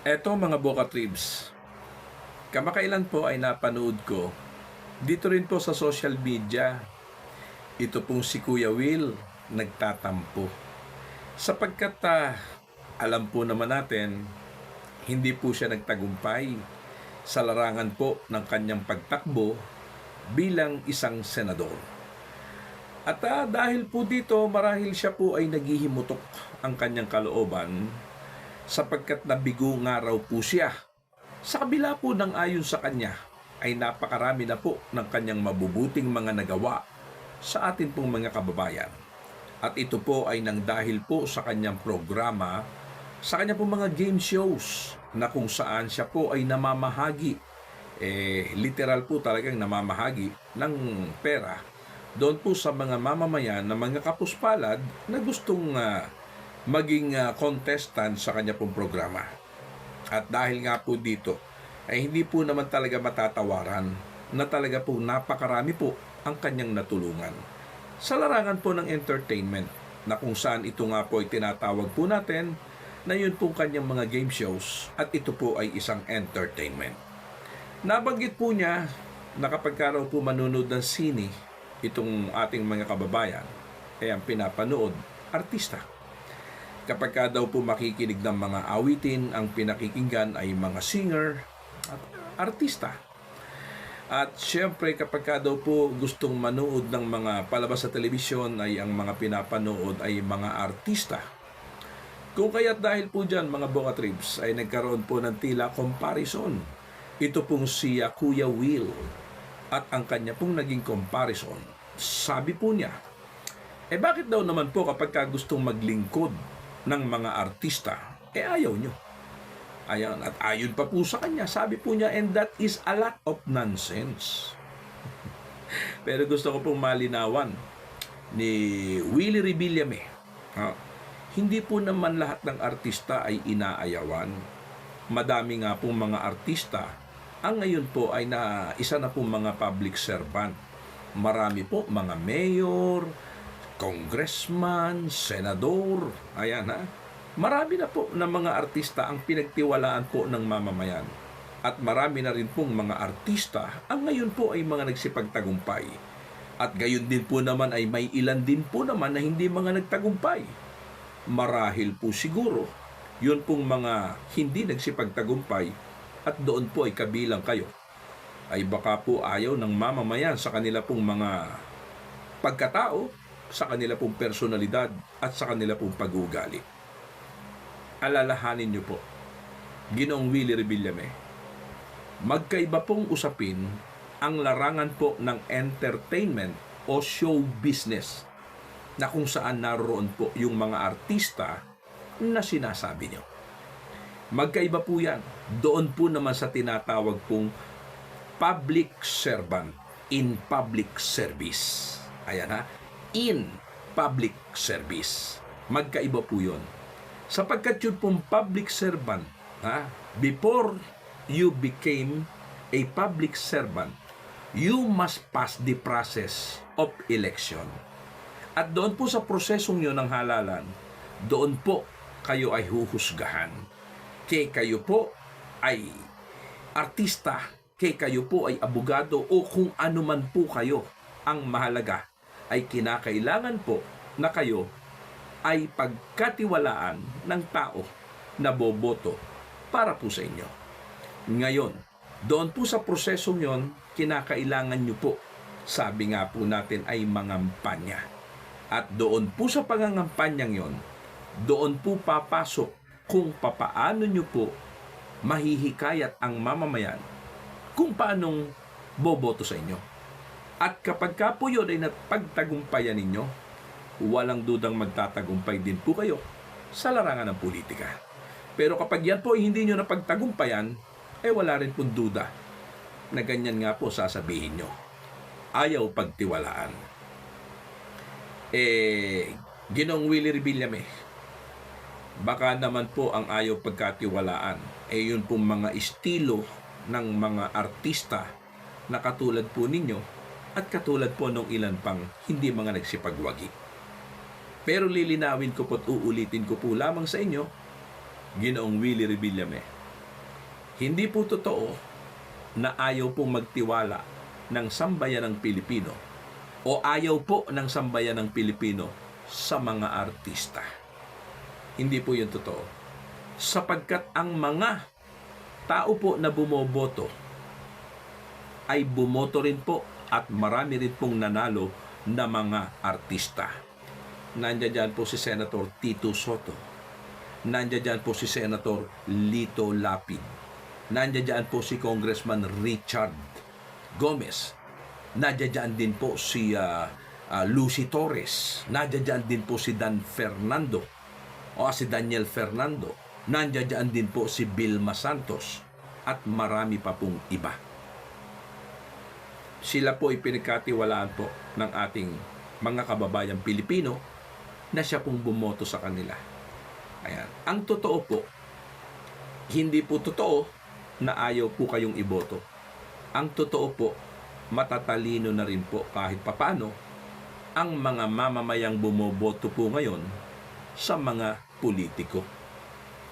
Eto mga Boca Tribs, kamakailan po ay napanood ko dito rin po sa social media. Ito pong si Kuya Will nagtatampo. Sapagkat ah, alam po naman natin, hindi po siya nagtagumpay sa larangan po ng kanyang pagtakbo bilang isang senador. At ah, dahil po dito, marahil siya po ay naghihimutok ang kanyang kalooban sapagkat nabigo nga raw po siya. Sa kabila po ng ayon sa kanya, ay napakarami na po ng kanyang mabubuting mga nagawa sa atin pong mga kababayan. At ito po ay nang dahil po sa kanyang programa, sa kanya pong mga game shows na kung saan siya po ay namamahagi, eh, literal po talagang namamahagi ng pera doon po sa mga mamamayan na mga kapuspalad na gustong ah, maging ah, contestant sa kanya pong programa. At dahil nga po dito, ay hindi po naman talaga matatawaran na talaga po napakarami po ang kanyang natulungan. Sa larangan po ng entertainment na kung saan ito nga po ay tinatawag po natin na yun po kanyang mga game shows at ito po ay isang entertainment. Nabanggit po niya na kapag ka raw po manonood ng sine itong ating mga kababayan, ay ang pinapanood, artista. Kapag ka daw po makikinig ng mga awitin, ang pinakikinggan ay mga singer at artista. At syempre kapag ka daw po gustong manood ng mga palabas sa telebisyon ay ang mga pinapanood ay mga artista. Kung kaya't dahil po dyan mga Boca Trips ay nagkaroon po ng tila comparison. Ito pong siya Kuya Will at ang kanya pong naging comparison. Sabi po niya, eh bakit daw naman po kapag ka gustong maglingkod ng mga artista, eh ayaw nyo. Ayan, at ayon pa po sa kanya, sabi po niya, and that is a lot of nonsense. Pero gusto ko pong malinawan ni Willie Rebillame. Ha? Hindi po naman lahat ng artista ay inaayawan. Madami nga pong mga artista ang ngayon po ay na isa na pong mga public servant. Marami po mga mayor, congressman, senador, ayan ha. Marami na po ng mga artista ang pinagtiwalaan po ng mamamayan. At marami na rin pong mga artista ang ngayon po ay mga nagsipagtagumpay. At gayon din po naman ay may ilan din po naman na hindi mga nagtagumpay. Marahil po siguro, yun pong mga hindi nagsipagtagumpay at doon po ay kabilang kayo. Ay baka po ayaw ng mamamayan sa kanila pong mga pagkatao, sa kanila pong personalidad at sa kanila pong pag-uugali alalahanin niyo po, Ginoong Willie Rebillame, magkaiba pong usapin ang larangan po ng entertainment o show business na kung saan naroon po yung mga artista na sinasabi niyo. Magkaiba po yan. Doon po naman sa tinatawag pong public servant in public service. Ayan ha. In public service. Magkaiba po yun sapagkat yun pong public servant, ha? before you became a public servant, you must pass the process of election. At doon po sa prosesong yun ng halalan, doon po kayo ay huhusgahan. Kaya kayo po ay artista, kaya kayo po ay abogado o kung ano man po kayo ang mahalaga ay kinakailangan po na kayo ay pagkatiwalaan ng tao na boboto para po sa inyo. Ngayon, doon po sa prosesong yon, kinakailangan nyo po, sabi nga po natin ay mangampanya. At doon po sa pangangampanyang yon, doon po papasok kung papaano nyo po mahihikayat ang mamamayan kung paanong boboto sa inyo. At kapag ka po yun ay napagtagumpayan ninyo, walang dudang magtatagumpay din po kayo sa larangan ng politika. Pero kapag yan po ay hindi nyo napagtagumpayan, eh wala rin pong duda na ganyan nga po sasabihin nyo. Ayaw pagtiwalaan. Eh, ginong Willie Revillame, baka naman po ang ayaw pagkatiwalaan, eh yun pong mga estilo ng mga artista na katulad po ninyo at katulad po ng ilan pang hindi mga nagsipagwagi. Pero lilinawin ko po at uulitin ko po lamang sa inyo, Ginoong Willie Revillame, Hindi po totoo na ayaw pong magtiwala ng sambayan ng Pilipino o ayaw po ng sambayan ng Pilipino sa mga artista. Hindi po yun totoo. Sapagkat ang mga tao po na bumoboto ay bumoto rin po at marami rin pong nanalo na mga artista. Nandiyan po si Senator Tito Soto. Nandiyan po si Senator Lito Lapid. Nandiyan po si Congressman Richard Gomez. Nandiyan din po si ah, ah, Lucy Torres. Nandiyan din po si Dan Fernando o si Daniel Fernando. Nandiyan din po si Vilma Santos at marami pa pong iba. Sila po ipinagkatiwalaan po ng ating mga kababayang Pilipino na siya pong bumoto sa kanila. Ayan. Ang totoo po, hindi po totoo na ayaw po kayong iboto. Ang totoo po, matatalino na rin po kahit papano ang mga mamamayang bumoboto po ngayon sa mga politiko.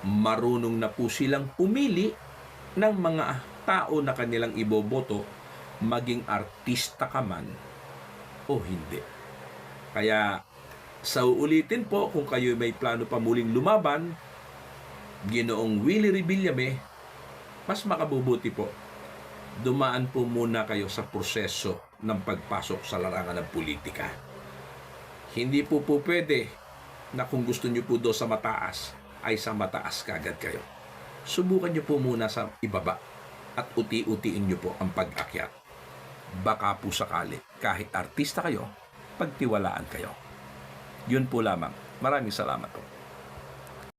Marunong na po silang pumili ng mga tao na kanilang iboboto maging artista ka man o hindi. Kaya sa uulitin po kung kayo may plano pa muling lumaban, Ginoong Willie Revillame, mas makabubuti po. Dumaan po muna kayo sa proseso ng pagpasok sa larangan ng politika. Hindi po po pwede na kung gusto nyo po do sa mataas, ay sa mataas kagad kayo. Subukan nyo po muna sa ibaba at uti-utiin nyo po ang pag-akyat. Baka po sakali, kahit artista kayo, pagtiwalaan kayo. Yun po lamang. Maraming salamat po.